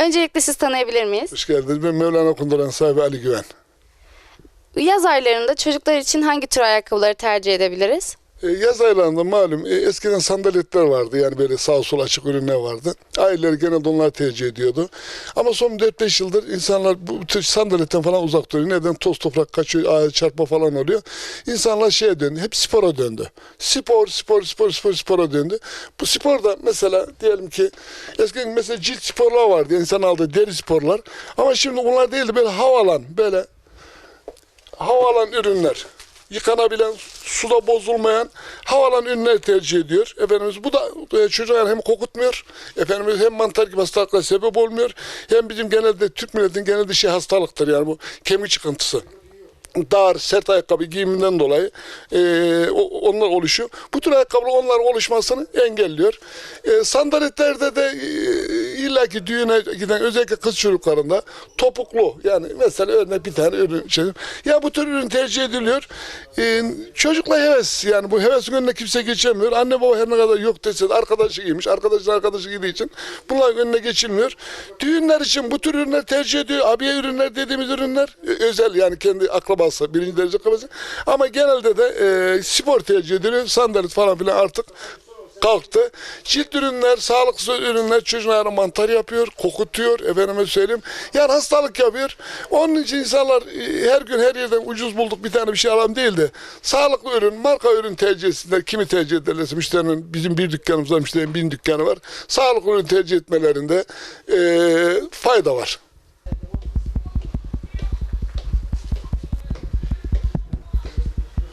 Öncelikle siz tanıyabilir miyiz? Hoş geldiniz. Ben Mevlana Kunduran sahibi Ali Güven. Yaz aylarında çocuklar için hangi tür ayakkabıları tercih edebiliriz? E, yaz aylarında malum e, eskiden sandaletler vardı. Yani böyle sağ sol açık ürünler vardı. Aileler genelde onları tercih ediyordu. Ama son 4-5 yıldır insanlar bu tür sandaletten falan uzak duruyor. Neden? Toz toprak kaçıyor, çarpma falan oluyor. İnsanlar şeye döndü. Hep spora döndü. Spor, spor, spor, spor, spora döndü. Bu sporda mesela diyelim ki eskiden mesela cilt sporlar vardı. İnsan aldığı deri sporlar. Ama şimdi bunlar değil de böyle havalan, böyle havalan ürünler, yıkanabilen, suda bozulmayan havalan ürünler tercih ediyor. Efendimiz bu da e, çocuklar hem kokutmuyor, efendimiz hem mantar gibi hastalıklara sebep olmuyor. Hem bizim genelde Türk milletin genelde şey hastalıktır yani bu kemik çıkıntısı dar, sert ayakkabı giyiminden dolayı e, onlar oluşuyor. Bu tür ayakkabılar onların oluşmasını engelliyor. E, sandaletlerde de e, illaki düğüne giden özellikle kız çocuklarında topuklu yani mesela örnek bir tane ürün şey. Ya bu tür ürün tercih ediliyor. E, çocukla heves yani bu hevesin önüne kimse geçemiyor. Anne baba her ne kadar yok dese de arkadaşı giymiş. Arkadaşın arkadaşı giydiği için bunların önüne geçilmiyor. Düğünler için bu tür ürünler tercih ediyor. Abiye ürünler dediğimiz ürünler e, özel yani kendi akrabası, birinci derece akrabası. Ama genelde de e, spor tercih ediliyor. Sandalet falan filan artık kalktı. Cilt ürünler, sağlıksız ürünler çocuğun mantar yapıyor, kokutuyor, efendime söyleyeyim. Yani hastalık yapıyor. Onun için insanlar e, her gün her yerden ucuz bulduk bir tane bir şey alalım değil de sağlıklı ürün, marka ürün tercih etsinler. Kimi tercih ederlerse müşterinin, bizim bir dükkanımız var, müşterinin bin dükkanı var. Sağlıklı ürün tercih etmelerinde e, fayda var.